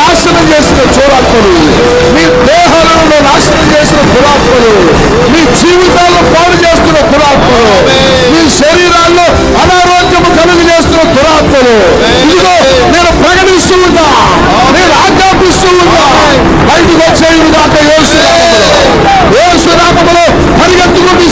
నాశనం చేసిన చూరాత్మలు మీ దేహాలను నాశనం చేసిన దురాత్మలు మీ జీవితాల్లో పాడు చేస్తున్న దురాత్మలు మీ శరీరాల్లో అనారోగ్యము కలుగు చేస్తున్న దురాత్మలు ఇదిగో నేను ప్రకటిస్తూ ఉన్నా నేను ఆజ్ఞాపిస్తూ ఉన్నా బయటకు వచ్చేది దాకా యోసు యోసు యేసు పరిగెత్తుకుంటూ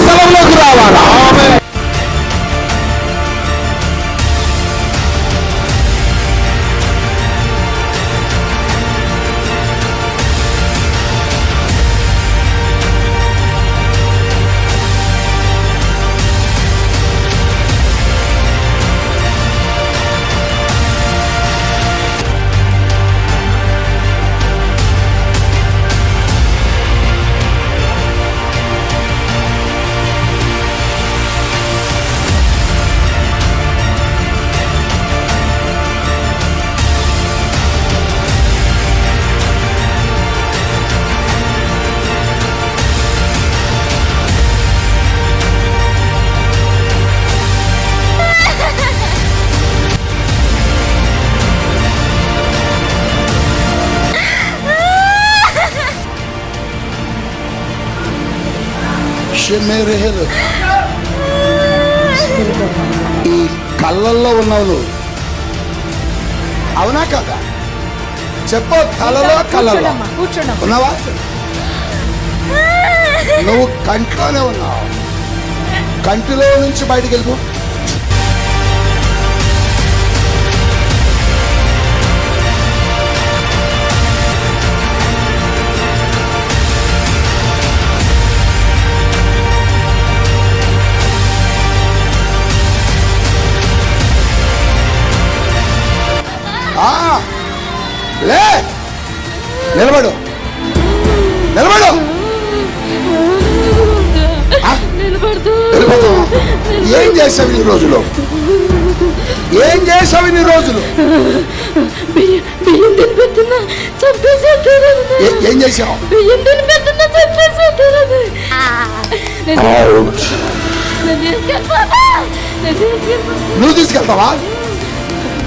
షెమెరెహెలు. ఈ కళ్ళల్లో ఉన్నావు నువ్వు అవునా కదా? చెప్పు కళ్ళలో. కళ్ళలో ఉన్నావా? నువ్వు కంట్లోనే ఉన్నావు. కంటిలో నుంచి బయటికి వెళ్ళిపో. లే! నిలబడు. నిలబడు. ఏం చేసావు ఇన్ని రోజులు? ఏం చేసావు ఇన్ని రోజులు? ఏ- ఏం చేసావు? నువ్వు తీసుకెళ్తావా?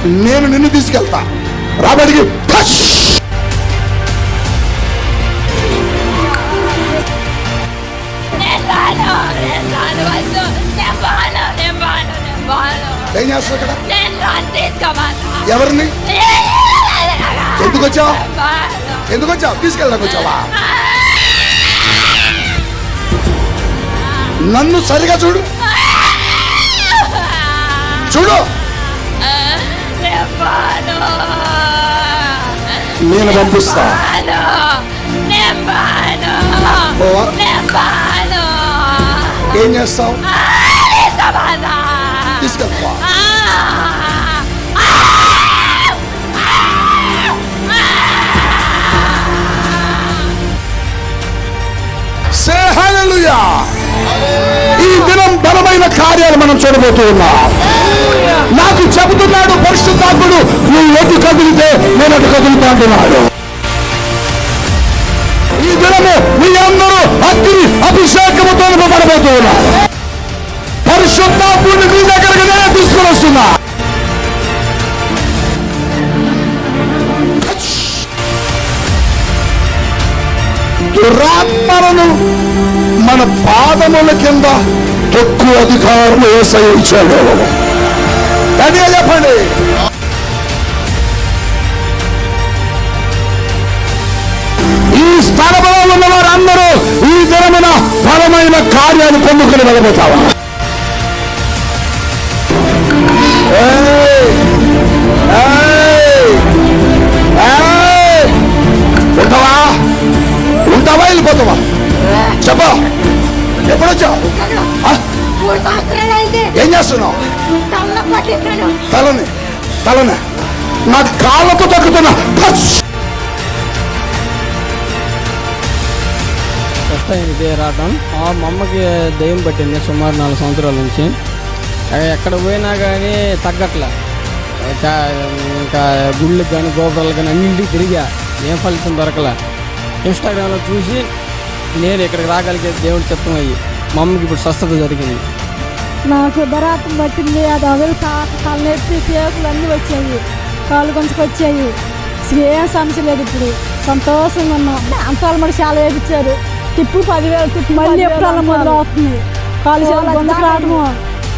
నేను నిన్ను తీసుకెళ్తా. రాబడికి ఏం చేస్తావు ఇక్కడ? ఎవరిని? ఎందుకు వచ్చావు ఎందుకు వచ్చావు తీసుకెళ్ళడానికి వచ్చావా? నన్ను సరిగా చూడు. చూడు. నేను పంపిస్తా పోవా? ఏం చేస్తావు తీసుకెళ్తావా Say hallelujah. ఈ దినం బలమైన కార్యాలు మనం చూడబోతూ ఉన్నాం నాకు చెబుతున్నాడు పరిశుద్ధాత్ముడు. నువ్వు ఎటు కదిలితే నేను అటు కదులుతా అంటున్నాడు. ఈ దినము మీ అందరూ అగ్ని అభిషేకముతో నింపబడబోతూ ఉన్నారు. పరిశుద్ధాత్ముడిని మీ దగ్గరకు నేను తీసుకుని వస్తున్నా. దురాత్మలను మన పాదముల కింద తక్కువ అధికారులు వేసయించాడు గట్టిగా చెప్పండి. ఈ స్థలంలో ఉన్న వారందరూ ఈ దినమున బలమైన కార్యాలు పొందుకుని వెళ్ళబోతావా! ఉంటావా? ఉంటావా? వెళ్ళిపోతావా? చెప్పా. అయితే. ఏం చేస్తున్నావు? తలని తలని. నా కాళ్ళతో తగ్గుతున్నా ఫస్ట్ టైం ఇదే రావడం మా అమ్మకి దయ్యం పట్టింది సుమారు నాలుగు సంవత్సరాల నుంచి. ఎక్కడ పోయినా కానీ తగ్గట్లే. ఇంకా గుళ్ళకి కానీ గోపురాలకు కానీ అన్నింటికి తిరిగా. ఏం ఫలితం దొరకలే. ఇన్స్టాగ్రామ్లో చూసి నేను ఇక్కడికి రాగలిగే దేవుడి చిత్తం అయ్యి మా అమ్మకి ఇప్పుడు స్వస్థత జరిగింది. నాకు దురాత్మ పట్టింది. అది అవి తలనొప్పి కేకులు అన్నీ వచ్చాయి కాళ్ళు కొంచెం వచ్చాయి ఏం సమస్య లేదు ఇప్పుడు. సంతోషంగా ఉన్నాం. అంతాలు మరి చాలా వేపించారు. టిప్పు పదివేలు టిప్పు మళ్ళీ ఎప్పుడన్నా మొదలు అవుతుంది కాలు చేతులు గొంతుకు రావడము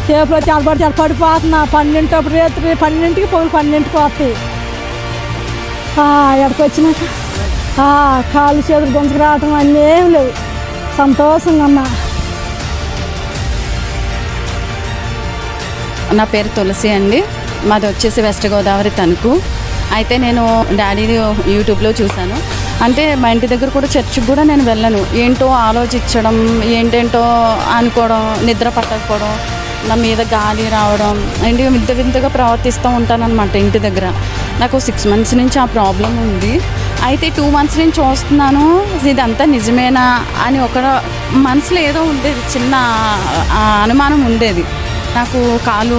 చేపలు చాలా పడి చాలా పడిపోతున్నా. పన్నెంటప్పుడు రేత్రి పన్నెండింటికి పొగలు పన్నెండింటికి వస్తాయి ఎక్కడికి వచ్చినాక? కాలు చేతులు గొంతుకు రావటం అన్నీ ఏం లేవు. సంతోషంగా ఉన్నా. నా పేరు తులసి అండి. మాది వచ్చేసి వెస్ట్ గోదావరి తణుకు. అయితే నేను డాడీని యూట్యూబ్లో చూశాను. అంటే మా ఇంటి దగ్గర కూడా చర్చికి కూడా నేను వెళ్ళను. ఏంటో ఆలోచించడం ఏంటేంటో అనుకోవడం నిద్ర పట్టకపోవడం నా మీద గాలి రావడం అండ్ వింత వింతగా ప్రవర్తిస్తూ ఉంటానన్నమాట ఇంటి దగ్గర. నాకు సిక్స్ మంత్స్ నుంచి ఆ ప్రాబ్లం ఉంది. అయితే టూ మంత్స్ నుంచి చూస్తున్నాను ఇదంతా నిజమేనా అని ఒక మనసులో ఏదో ఉండేది చిన్న అనుమానం ఉండేది. నాకు కాలు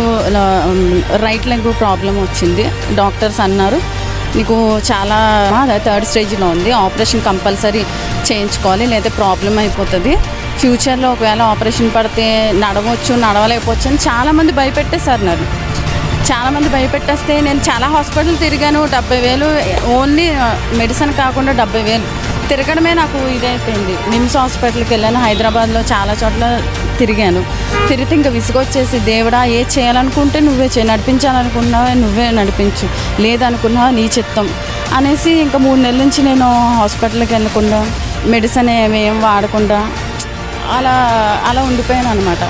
రైట్ లెగ్ ప్రాబ్లం వచ్చింది. డాక్టర్స్ అన్నారు నీకు చాలా థర్డ్ స్టేజ్లో ఉంది. ఆపరేషన్ కంపల్సరీ చేయించుకోవాలి లేదా ప్రాబ్లం అయిపోతుంది. ఫ్యూచర్లో ఒకవేళ ఆపరేషన్ పడితే నడవచ్చు నడవలేకపోవచ్చు అని చాలామంది భయపెట్టేశారు నన్ను. చాలామంది భయపెట్టేస్తే నేను చాలా హాస్పిటల్ తిరిగాను. డెబ్బై వేలు ఓన్లీ మెడిసిన్ uh, కాకుండా డెబ్బై వేలు. తిరగడమే నాకు ఇదైపోయింది. నిమ్స్ హాస్పిటల్కి వెళ్ళాను. హైదరాబాద్లో చాలా చోట్ల తిరిగాను. తిరిగితే ఇంకా విసుగొచ్చేసి దేవుడా ఏ చేయాలనుకుంటే నువ్వే చేయి. నడిపించాలనుకున్నావే నువ్వే నడిపించు. లేదనుకున్నావా నీ చిత్తం. అనేసి ఇంకా మూడు నెలల నుంచి నేను హాస్పిటల్కి వెళ్ళకుండా మెడిసిన్ ఏమేం వాడకుండా అలా అలా ఉండిపోయాను అనమాట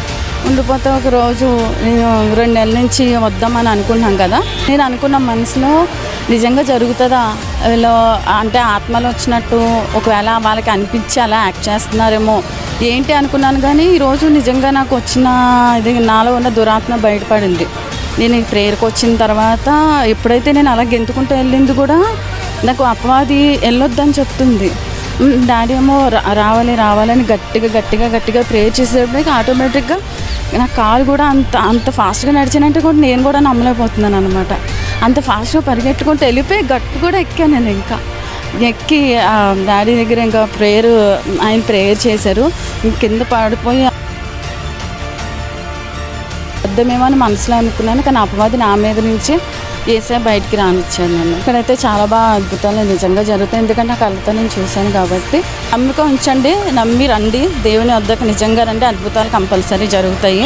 ఉండిపోతే ఒక రోజు నేను రెండు నెలల నుంచి వద్దామని అనుకున్నాం కదా. నేను అనుకున్న మనసులో నిజంగా జరుగుతుందా? వీళ్ళు అంటే ఆత్మలు వచ్చినట్టు ఒకవేళ వాళ్ళకి అనిపించి అలా యాక్ట్ చేస్తున్నారేమో. ఏంటి అనుకున్నాను కానీ ఈరోజు నిజంగా నాకు వచ్చిన ఇది నాలో ఉన్న దురాత్మ బయటపడింది. నేను ఈ ప్రేయర్కి వచ్చిన తర్వాత ఎప్పుడైతే నేను అలా గెంతుకుంటూ వెళ్ళింది కూడా నాకు అపవాది వెళ్ళొద్దని చెప్తుంది. డాడీ ఏమో రా- రావాలి రావాలని గట్టిగా గట్టిగా గట్టిగా ప్రేయర్ చేసేటప్పటికి ఆటోమేటిక్గా నా కాలు కూడా అంత అంత ఫాస్ట్గా నడిచానంటే కూడా నేను కూడా నమ్మలేకపోతున్నాను అనమాట అంత ఫాస్ట్గా పరిగెట్టుకుంటూ వెళ్ళిపోయి గట్టు కూడా ఎక్కాను నేను ఇంకా. ఎక్కి డాడీ దగ్గర ఇంకా ప్రేయర్ ఆయన ప్రేయర్ చేశారు. ఇంక కింద పడిపోయి అర్థమేమో అని మనసులో అనుకున్నాను కానీ అపవాది నా మీద నుంచి వేసే బయటికి రానిచ్చాను నన్ను. ఇక్కడైతే చాలా బాగా అద్భుతాలు నిజంగా జరుగుతాయి. ఎందుకంటే నా కళ్ళతో నేను చూశాను కాబట్టి. నమ్మకం ఉంచండి నమ్మి రండి. దేవుని వద్దకు నిజంగా రండి. అద్భుతాలు కంపల్సరీ జరుగుతాయి.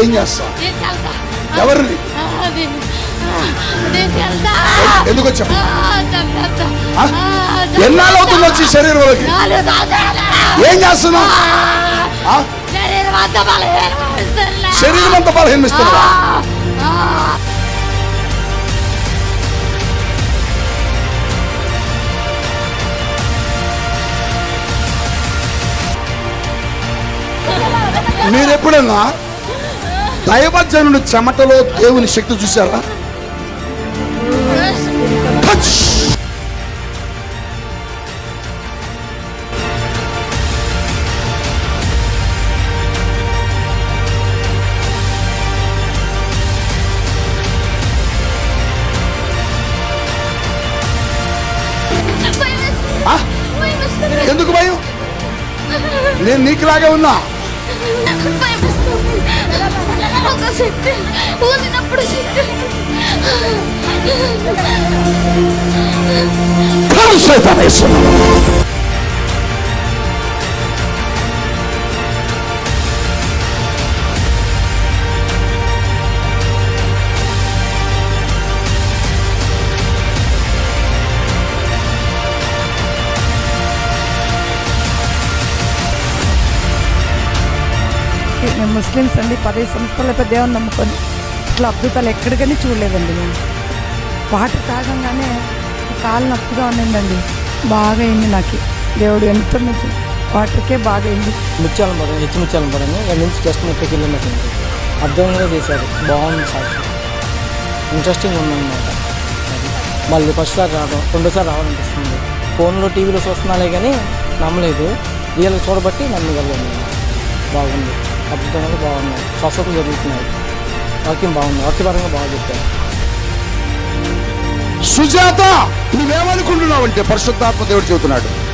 ఏం చేస్తా. ఎవరిని. ఎందుకు వచ్చావు. ఎన్నాళ్ళు అవుతుంది వచ్చి శరీరంలోకి. ఏం చేస్తున్నావు? శరీరం అంతా ఆ. మీరు ఎప్పుడైనా దైవజనుని చెమటలో దేవుని శక్తి చూసారా టచ్! నేను నీకులాగే ఉన్నా. భయం ముస్లిమ్స్ అండి పదహైదు సంవత్సరాలపై దేవుని నమ్ముకొని ఇట్లా అద్భుతాలు ఎక్కడికని చూడలేదండి మేము. వాటర్ తాగంగానే కాలు నొప్పిగా ఉండిందండి బాగా అయింది నాకు. దేవుడు ఎంత మంచి వాటర్కే బాగా అయింది. ముత్యాలంపురం ముత్యాలం ముత్యాలంపురం ఇక్కడ నుంచి జస్ట్ ముప్పై కిలోమీటర్ అర్థంగా చేశారు. బాగుంది సార్. ఇంట్రెస్టింగ్ ఉందన్నమాట మళ్ళీ ఫస్ట్ సార్ రావడం రెండోసారి రావాలనిపిస్తుంది. ఫోన్లో టీవీలో చూస్తున్నాలే కానీ నమ్మలేదు. రియల్గా చూడబట్టి నమ్మగలిగాను బాగుంది. అద్భుతంగా బాగున్నాయి. స్వస్థతలు జరుగుతున్నాయి. వాక్యం బాగుంది. వాక్యపరంగా బాగా చెప్పారు. సుజాత నువ్వేమనుకుంటున్నావంటే పరిశుద్ధాత్మ దేవుడు చెబుతున్నాడు.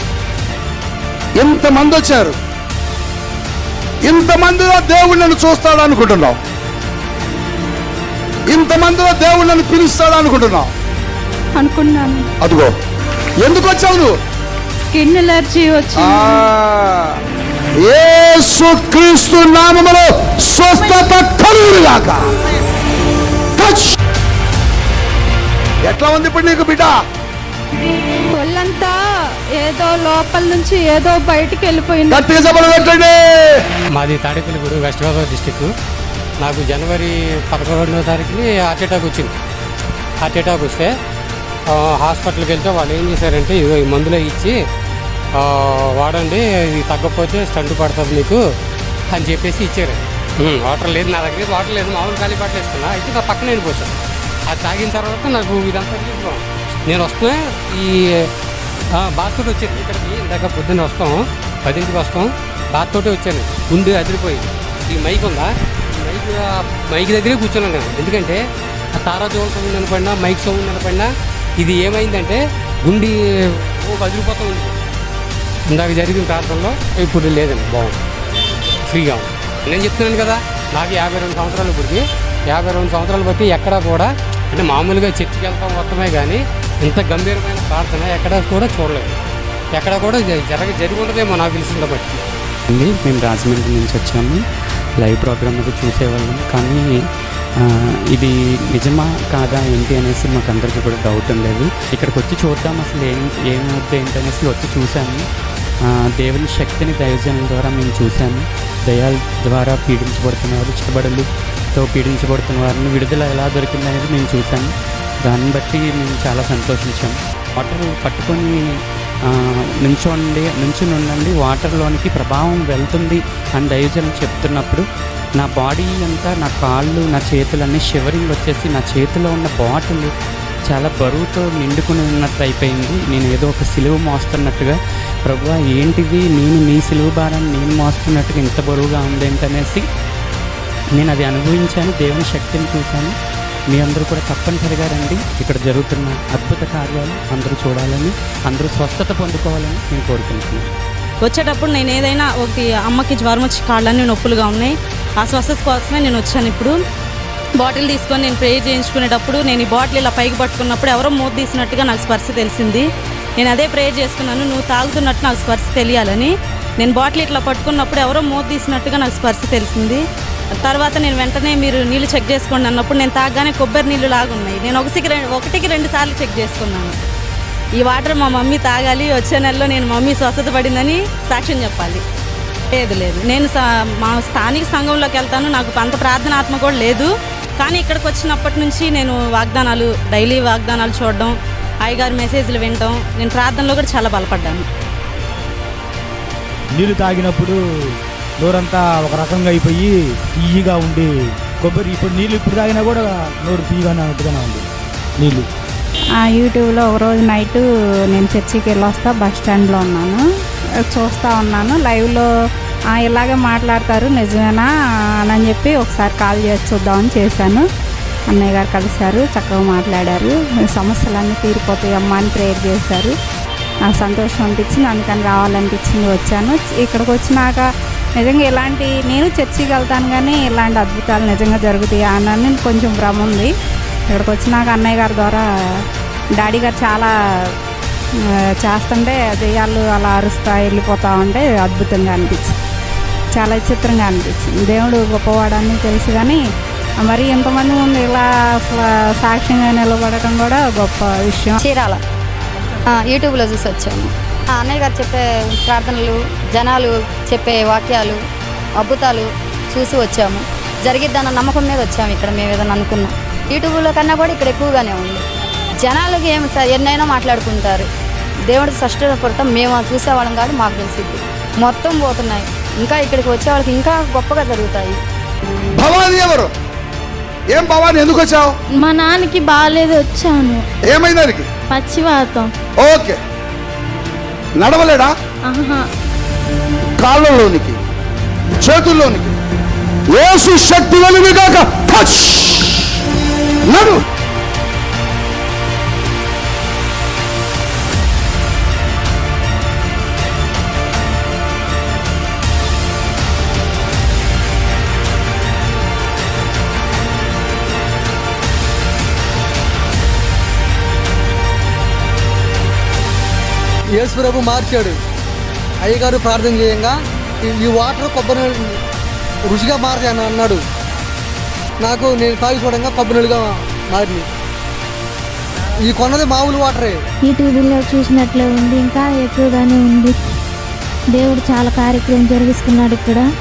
ఎంతమంది వచ్చారు? ఇంతమందిలో దేవుడు నన్ను చూస్తాడు అనుకుంటున్నావు. ఇంతమందిలో దేవుడు నన్ను పిలుస్తాడు అనుకుంటున్నావు. అనుకున్నాను. అదిగో. ఎందుకు వచ్చావు నువ్వు? స్కిన్ ఎలర్జీ వచ్చి యేసు క్రీస్తు నామములో స్వస్థత కలుగుగాక ఎట్లా ఉంది ఇప్పుడు నీకు బిడ్డ? ఒళ్ళంతా ఏదో లోపల నుంచి ఏదో బయటికి వెళ్ళిపోయింది. గట్టిగా చెప్పలు పెట్టండి మాది తాడేపల్లిగూడు వెస్ట్ గోదావరి డిస్టిక్ నాకు జనవరి పదకొండవ తారీఖుని హార్ట్ అటాక్ వచ్చింది. హార్ట్ అటాక్ వస్తే హాస్పిటల్కి వెళ్తే వాళ్ళు ఏం చేశారంటే ఇదిగో ఈ మందులే ఇచ్చి వాడండి ఇది తగ్గకపోతే స్టంట్ పడుతుంది మీకు అని చెప్పేసి ఇచ్చారు. వాటర్ లేదు నా దగ్గర వాటర్ లేదు మామూలు ఖాళీ బట్టలు వేసుకున్నా. అయితే నా పక్కన వెళ్ళిపోతాను అది తాగిన తర్వాత నాకు ఇదంతా నేను వస్తున్నా ఈ బాత్తోటి వచ్చాను ఇక్కడికి ఇందాక పొద్దున్న వస్తాం పదింటికి వస్తాం బాత్తోటే వచ్చాను. గుండె అదిరిపోయి ఈ మైక్ ఉందా? ఈ మైక్ మైక్ దగ్గరే కూర్చున్నాను నేను. ఎందుకంటే ఆ తారా జోల్ సౌండ్ వినపడినా మైక్ సౌండ్ వినపడినా ఇది ఏమైందంటే గుండి ఓ అదిరిపోతూ ఉంది. ఇందాక జరిగిన ప్రాంతంలో ఇప్పుడు లేదండి బాగుంది. ఫ్రీగా ఉంది. నేను చెప్తున్నాను కదా నాకు యాభై రెండు సంవత్సరాలు ఇప్పటికి. యాభై రెండు సంవత్సరాలు బట్టి ఎక్కడా కూడా అంటే మామూలుగా చర్చికి వెళ్తాం మొత్తమే కానీ ఇంత గంభీరమైన ప్రార్థన ఎక్కడా కూడా చూడలేదు. ఎక్కడ కూడా జ- జరగ జరిగి ఉండదేమో నాకు తెలిసిన బట్టి అండి మేము రాజమండ్రి నుంచి వచ్చాము. లైవ్ ప్రోగ్రామ్ అది చూసేవాళ్ళం. కానీ ఇది నిజమా కాదా ఏంటి అనేసి మాకు అందరికీ కూడా డౌట్ ఉండేది. ఇక్కడికి వచ్చి చూద్దాం అసలు ఏం ఏమవుద్ది ఏంటనేసి వచ్చి చూసాము దేవుని శక్తిని దైవజనుల ద్వారా మేము చూశాము దయాల ద్వారా పీడించబడుతున్న వారు చిట్టబడులతో పీడించబడుతున్న వారిని విడుదల ఎలా దొరికిందనేది మేము చూశాము దాన్ని బట్టి మేము చాలా సంతోషించాం. వాటర్ పట్టుకొని నుంచోండి నుంచుని ఉండండి వాటర్లోనికి ప్రభావం వెళ్తుంది అని దైవజనం చెప్తున్నప్పుడు నా బాడీ అంతా నా కాళ్ళు నా చేతులన్నీ షివరింగ్ వచ్చేసి నా చేతిలో ఉన్న బాటిల్ చాలా బరువుతో నిండుకుని ఉన్నట్టు అయిపోయింది. నేను ఏదో ఒక సిలువ మోస్తున్నట్టుగా ప్రభు ఏంటిది? నేను నీ సిలువు భారాన్ని నేను మోస్తున్నట్టుగా ఇంత బరువుగా ఉందేంటనేసి నేను అది అనుభవించాను దేవుని శక్తిని చూశాను. మీ అందరూ కూడా తప్పనిసరిగా రండి. ఇక్కడ జరుగుతున్న అద్భుత కార్యాలు అందరూ చూడాలని అందరూ స్వస్థత పొందుకోవాలని నేను కోరుకుంటున్నాను. వచ్చేటప్పుడు నేను ఏదైనా ఒకటి అమ్మకి జ్వరం వచ్చి కాళ్ళని నొప్పులుగా ఉన్నాయి ఆ స్వస్థత కోసమే నేను వచ్చాను ఇప్పుడు. బాటిల్ తీసుకొని నేను ప్రే చేయించుకునేటప్పుడు నేను ఈ బాటిల్ ఇలా పైకి పట్టుకున్నప్పుడు ఎవరో మూత తీసినట్టుగా నాకు స్పర్శ తెలిసింది. నేను అదే ప్రే చేసుకున్నాను నువ్వు తాగుతున్నట్టు నాకు స్పర్శ తెలియాలని. నేను బాటిల్ ఇట్లా పట్టుకున్నప్పుడు ఎవరో మూత తీసినట్టుగా నాకు స్పర్శ తెలిసింది. తర్వాత నేను వెంటనే మీరు నీళ్ళు చెక్ చేసుకోండి అన్నప్పుడు నేను తాగగానే కొబ్బరి నీళ్ళు లాగా ఉన్నాయి. నేను ఒకటికి రెండు ఒకటికి రెండు సార్లు చెక్ చేసుకున్నాను. ఈ వాటర్ మా మమ్మీ తాగాలి వచ్చే నెలలో నేను మమ్మీ స్వస్థత పడిందని సాక్ష్యం చెప్పాలి. లేదు లేదు. నేను సా- మా స్థానిక సంఘంలోకి వెళ్తాను నాకు అంత ప్రార్థనాత్మ కూడా లేదు. కానీ ఇక్కడికి వచ్చినప్పటి నుంచి నేను వాగ్దానాలు డైలీ వాగ్దానాలు చూడడం అయ్యగారు మెసేజ్లు వినడం నేను ప్రార్థనలో కూడా చాలా బలపడ్డాను. నీళ్ళు తాగినప్పుడు నోరంతా ఒక రకంగా అయిపోయి తీయగా ఉండి కొబ్బరి. ఇప్పుడు నీళ్ళు ఇప్పుడు తాగినా కూడా నోరు తీయగానే అన్నట్టుగానే ఉంది. నీళ్ళు ఆ యూట్యూబ్లో ఒకరోజు నైట్ నేను చర్చికి వెళ్ళి వస్తా బస్ స్టాండ్లో ఉన్నాను. చూస్తూ ఉన్నాను. లైవ్లో "ఆ, ఇలాగే మాట్లాడతారు నిజమేనా? అని చెప్పి ఒకసారి కాల్ చేసి చూద్దామని చేశాను. అన్నయ్య గారు కలిశారు చక్కగా మాట్లాడారు. సమస్యలన్నీ తీరిపోతాయి అమ్మ అని ప్రేయర్ చేశారు. నాకు సంతోషం అనిపించింది అందుకని రావాలనిపించింది వచ్చాను. ఇక్కడికి వచ్చినాక నిజంగా ఇలాంటి నేను చర్చికి వెళ్తాను కానీ ఇలాంటి అద్భుతాలు నిజంగా జరుగుతాయి అని కొంచెం భ్రమ ఉంది. ఇక్కడికి వచ్చినాక అన్నయ్య గారి ద్వారా డాడీ గారు చాలా చేస్తుంటే దెయ్యాలు అలా అరుస్తా వెళ్ళిపోతా ఉంటే అద్భుతంగా అనిపించింది. చాలా విచిత్రంగా అనిపించింది. దేవుడు గొప్పవాడని తెలుసు కానీ మరి ఇంతమంది ముందు ఇలా అసలు సాక్ష్యంగా నిలబడటం కూడా గొప్ప విషయం. చీరాల. ఆ, యూట్యూబ్లో చూసి వచ్చాము ఆ, అన్నయ్య గారు చెప్పే ప్రార్థనలు జనాలు చెప్పే వాక్యాలు అద్భుతాలు చూసి వచ్చాము. జరిగిద్దన్న నమ్మకం మీద వచ్చాము ఇక్కడ మేము ఏదైనా అనుకున్నాం. యూట్యూబ్లో కన్నా కూడా ఇక్కడ ఎక్కువగానే ఉంది. జనాలకి ఏం సార్ ఎన్నైనా మాట్లాడుకుంటారు. దేవుడి సృష్టిపడటం మేము చూసేవాళ్ళం కాదు మాకు తెలిసింది మొత్తం పోతున్నాయి. ఇంకా ఇక్కడికి వచ్చే వాళ్ళకి ఇంకా గొప్పగా జరుగుతాయి. భవాని ఎవరు? ఏం భవాని ఎందుకు వచ్చావు? మా నాన్నకి బాగాలేదు వచ్చాను. ఏమైంది దానికి పచ్చివాతం. ఓకే. నడవలేడా? ఆహా. కాళ్ళలోనికి చేతుల్లోనికి. యేసు శక్తి వెలుగుగాక. నడు! యేసు ప్రభు మార్చాడు. అయ్యగారు ప్రార్థన చేయంగా ఈ- ఈ వాటర్ కొబ్బరి రుచిగా మారతాను అన్నాడు. నాకు నేను తాగి చూడంగా కొబ్బరి మారింది ఈ కొన్నది మామూలు వాటరే. యూట్యూబ్లో చూసినట్లే ఉంది ఇంకా ఎక్కువగానే ఉంది. దేవుడు చాలా కార్యక్రమం జరిగిస్తున్నాడు ఇక్కడ.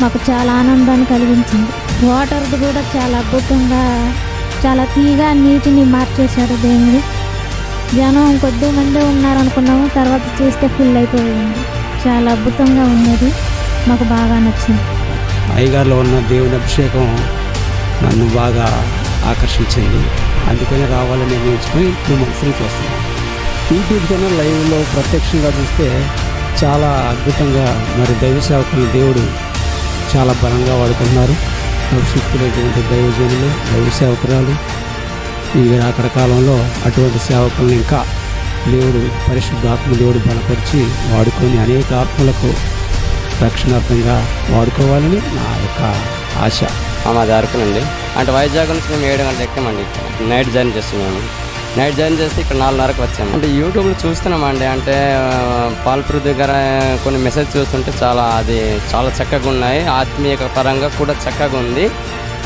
మాకు చాలా ఆనందాన్ని కలిగించింది. వాటర్ కూడా చాలా అద్భుతంగా చాలా తీగా నీటిని మార్చేశాడు దేవుడు. జనం కొద్ది మందే ఉన్నారనుకున్నాము తర్వాత చూస్తే ఫుల్ అయిపోయింది. చాలా అద్భుతంగా ఉన్నది. మాకు బాగా నచ్చింది. అయ్యగారిలో ఉన్న దేవుని అభిషేకం నన్ను బాగా ఆకర్షించింది. అందుకని రావాలని నిర్ణయించుకొని మేము మనసుని వస్తున్నాం యూట్యూబ్ ఛానల్ లైవ్లో ప్రత్యక్షంగా చూస్తే చాలా అద్భుతంగా మరి దైవ సేవకులు దేవుడు చాలా బలంగా వాడుకుంటున్నారు. భవిష్యత్తులైనటువంటి దైవజనులు దైవ సేవకురాలు ఈ అక్కడ కాలంలో అటువంటి సేవకులను ఇంకా దేవుడు పరిశుద్ధాత్మ దేవుడు బలపరిచి వాడుకొని అనేక ఆత్మలకు రక్షణార్థంగా వాడుకోవాలని నా యొక్క ఆశ. మా అరకునండి అంటే వైజాగ్ నుంచి మేము ఏడు గంటలు ఎక్కామండి నైట్ జర్నీ చేస్తున్నాము నైట్ జర్నీ చేస్తే ఇక్కడ నాలుగున్నరకు వచ్చాము. అంటే యూట్యూబ్లో చూస్తున్నామండి. అంటే పాల్పృథ్ దగ్గర కొన్ని మెసేజ్ చూస్తుంటే చాలా అది చాలా చక్కగా ఉన్నాయి. ఆత్మీయ పరంగా కూడా చక్కగా ఉంది.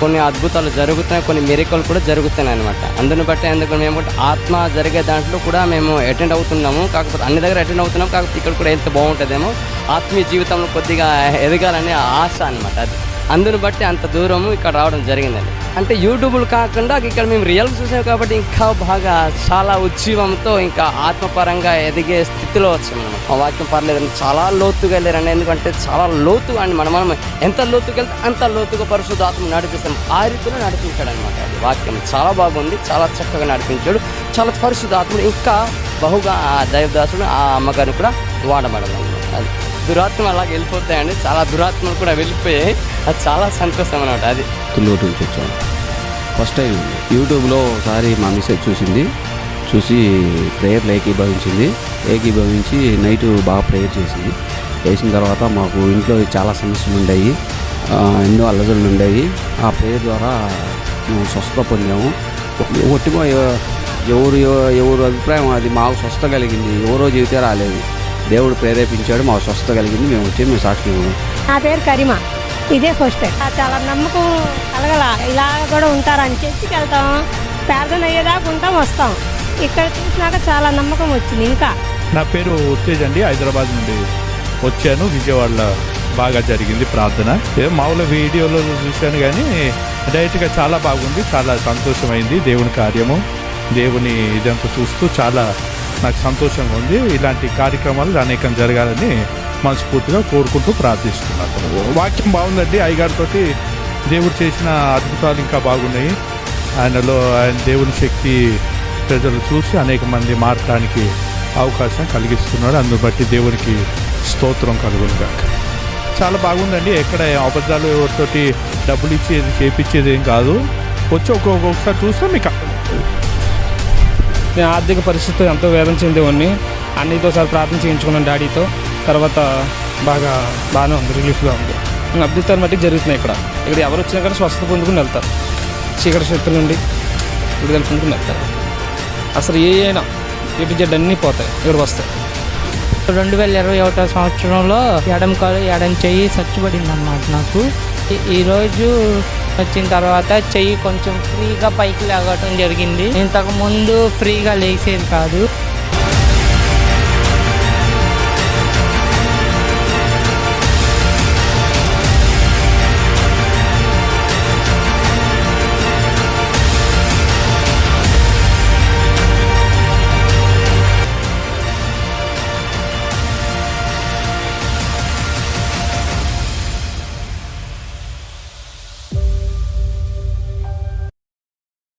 కొన్ని అద్భుతాలు జరుగుతున్నాయి కొన్ని మెరికలు కూడా జరుగుతున్నాయి అనమాట అందుని బట్టి ఎందుకు మేము ఆత్మ జరిగే దాంట్లో కూడా మేము అటెండ్ అవుతున్నాము. కాకపోతే అన్ని దగ్గర అటెండ్ అవుతున్నాము. కాకపోతే ఇక్కడ కూడా ఎంత బాగుంటుందేమో ఆత్మీయ జీవితంలో కొద్దిగా ఎదగాలనే ఆశ అనమాట అది. అందుని బట్టి అంత దూరము ఇక్కడ రావడం జరిగిందండి. అంటే యూట్యూబ్లు కాకుండా ఇక్కడ మేము రియల్ చూసాం కాబట్టి ఇంకా బాగా చాలా ఉజ్జీవంతో ఇంకా ఆత్మపరంగా ఎదిగే స్థితిలో వచ్చాము మనం. ఆ వాక్యం పర్లేదండి చాలా లోతుగా వెళ్ళారండి. ఎందుకంటే చాలా లోతుగా అండి మనం. మనం ఎంత లోతుగా వెళ్తే అంత లోతుగా పరిశుద్ధాత్మ నడిపిస్తాం. ఆ రీతిలో నడిపించాడు అనమాట అది. వాక్యం చాలా బాగుంది. చాలా చక్కగా నడిపించాడు. చాలా పరిశుద్ధాత్ముడు ఇంకా బహుగా ఆ దైవదాసుడు ఆ అమ్మగారిని కూడా వాడబడాలి అది. దురాత్మ అలాగే వెళ్ళిపోతాయండి. చాలా దురాత్మలు కూడా వెళ్ళిపోయాయి. అది చాలా సంతోషం అనమాట అది. తుల్లోటి నుంచి వచ్చాం ఫస్ట్ టైం యూట్యూబ్లో ఒకసారి మా మిస్సెస్ చూసింది. చూసి ప్రేయర్లు ఏకీభవించింది. ఏకీభవించి నైట్ బాగా ప్రేయర్ చేసింది. చేసిన తర్వాత మాకు ఇంట్లో చాలా సమస్యలు ఉండేవి ఎన్నో అల్లజడులు ఉండేవి ఆ ప్రేయర్ ద్వారా మేము స్వస్థత పొందాము. ఒట్టిమో ఎవరు ఎవరు అభిప్రాయం అది మాకు స్వస్థ కలిగింది. ఎవరో జీవితే రాలేదు. దేవుడు ప్రేరేపించాడు మాకు స్వస్థత కలిగింది మేము వచ్చి మేము సాక్షి. నా పేరు కరిమ. ఇదే ఫస్ట్ చాలా నమ్మకం కలగల. ఇలా కూడా ఉంటారని చర్చికి వెళ్తాం ప్రార్థన అయ్యేదాకా ఉంటాం వస్తాం. ఇక్కడ చూసినాక చాలా నమ్మకం వచ్చింది ఇంకా. నా పేరు ఉత్తేజ్ అండి. హైదరాబాద్ నుండి వచ్చాను. విజయవాడలో బాగా జరిగింది ప్రార్థన. ఏదో మామూలు వీడియోలో చూశాను కానీ డైరెక్ట్గా చాలా బాగుంది. చాలా సంతోషమైంది. దేవుని కార్యము దేవుని ఇదంతా చూస్తూ చాలా నాకు సంతోషంగా ఉంది. ఇలాంటి కార్యక్రమాలు అనేకం జరగాలని మనస్ఫూర్తిగా కోరుకుంటూ ప్రార్థిస్తున్నాను. వాక్యం బాగుందండి. అయ్యగారితో దేవుడు చేసిన అద్భుతాలు ఇంకా బాగున్నాయి. ఆయనలో ఆయన దేవుని శక్తి ప్రజలు చూసి అనేక మంది మారటానికి అవకాశం కలిగిస్తున్నాడు. అందును బట్టి దేవునికి స్తోత్రం కలుగునుగా చాలా బాగుందండి. ఎక్కడ అబద్ధాలు ఎవరితోటి డబ్బులు ఇచ్చేది చేపించేది ఏం కాదు. వచ్చి ఒక్కొక్కసారి చూస్తే మీకు నేను ఆర్థిక పరిస్థితి ఎంతో వేదన చెందేవాడిని అన్నయ్యతో సార్ ప్రార్థన చేయించుకున్నాను డాడీతో. తర్వాత బాగా బాగానే ఉంది రిలీఫ్గా ఉంది. ఇంకా అద్భుతాలు మట్టి జరుగుతున్నాయి ఇక్కడ. ఇక్కడ ఎవరు వచ్చినా కానీ స్వస్థత పొందుకుని వెళ్తారు. చీకటి శక్తుల నుండి విడుదల పొందుకుని వెళ్తారు. అసలు ఏ అయినా ఎటు జెడ్ అన్నీ పోతాయి ఇక్కడ వస్తాయి. రెండు వేల ఇరవై ఒకటో సంవత్సరంలో ఎడం కాలు ఎడం చెయ్యి చచ్చుబడింది అన్నమాట నాకు. ఈరోజు వచ్చిన తర్వాత చెయ్యి కొంచెం ఫ్రీగా పైకి లేగటం జరిగింది. ఇంతకు ముందు ఫ్రీగా లేసేది కాదు.